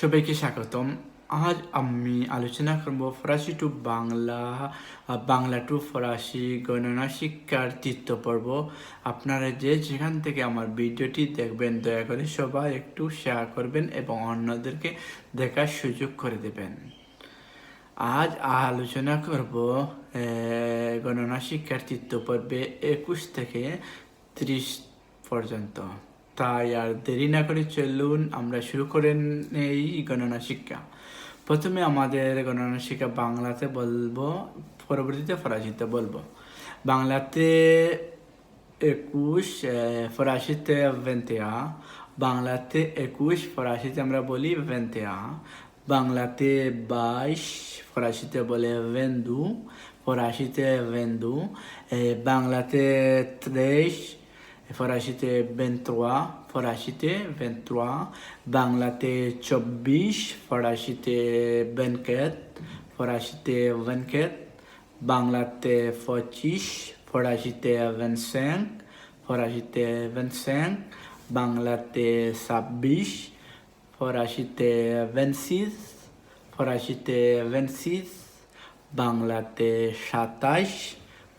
সবাইকে স্বাগতম। আজ আমি আলোচনা করব ফরাসি টু বাংলা বাংলা টু ফরাসি গণনা শিক্ষার তৃতীয় পর্ব। আপনারা যে যেখান থেকে আমার ভিডিওটি দেখবেন, দয়া করে সবাই একটু শেয়ার করবেন এবং অন্যদেরকে দেখার সুযোগ করে দেবেন। আজ আলোচনা করব গণনা শিক্ষার তৃতীয় পর্বে একুশ থেকে ত্রিশ পর্যন্ত। তাই আর দেরি না করে চলুন, আমরা শুরু করে নেই গণনা শিক্ষা। প্রথমে আমাদের গণনা শিক্ষা বাংলাতে বলব, পরবর্তীতে ফরাসিতে বলব। বাংলাতে একুশ ফরাসিতে ভেন্তেয়া। বাংলাতে একুশ, ফরাসিতে আমরা বলি ভেন্তেয়া। বাংলাতে বাইশ, ফরাসিতে বলে ভেন্দু। ফরাসিতে ভেন্দু। বাংলাতে ত্রিশ ফরাসিতে ভেন্ত্রোয়া ফরাসিতে ভেন্ত্রোয়া বাংলাতে চব্বিশ ফরাসিতে ভেনকেট ফরাসিতে ভেনকেট বাংলাতে পঁচিশ ফরাসিতে ভেনসেঙ্ক ফরাসিতে ভেনসেঙ্ক বাংলাতে ছাব্বিশ ফরাসিতে ভেনসিস ফরাসিতে ভেনসিস বাংলাতে সাতাইশ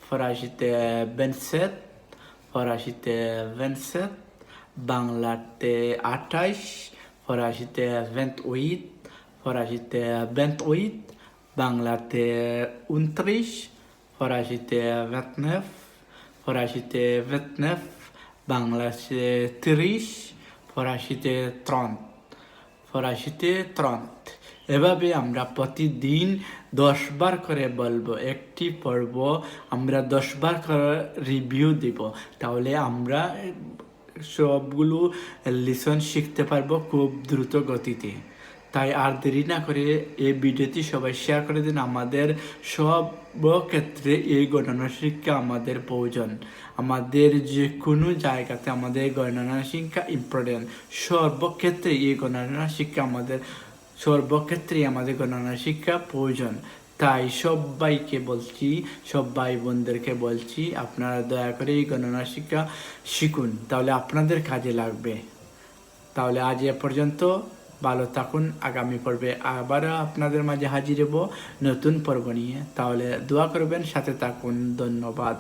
ফরাসিতে ভেনসেট ফরাসিতে ভেনসেট বাংলাতে আঠাইশ ফরাসিতে ভেন্ট উইট ফরাসিতে ভেন্ট উইট বাংলাতে উনত্রিশ ফরাসিতে ভেটনেফ ফরাসিতে ভেটনেফ বাংলাতে তিরিশ ফরাসিতে ত্রন্ত ফরাসিতে ত্রন্ত এভাবে আমরা প্রতিদিন দশ বার করে বলব, একটি পর্ব আমরা দশ বার করে রিভিউ দিব। তাহলে আমরা সবগুলো লিসন শিখতে পারব খুব দ্রুত গতিতে। তাই আর দেরি না করে এই ভিডিওটি সবাই শেয়ার করে দিন। আমাদের সব ক্ষেত্রে এই গণনা শিক্ষা আমাদের প্রয়োজন। আমাদের যে কোনো জায়গাতে আমাদের গণনা শিক্ষা ইম্পর্টেন্ট সর্বক্ষেত্রে এই গণনা শিক্ষা আমাদের সর্বক্ষেত্রে আমাদের গণনা শিক্ষা প্রয়োজন। তাই সবাইকে বলছি, সব ভাই বোনদেরকে বলছি, আপনারা দয়া করে এই গণনা শিক্ষা শিখুন। তাহলে আপনাদের কাজে লাগবে। তাহলে আজ এ পর্যন্ত ভালো থাকুন। আগামী পর্বে আবারও আপনাদের মাঝে হাজির হব নতুন পর্ব নিয়ে। তাহলে দোয়া করবেন, সাথে থাকুন। ধন্যবাদ।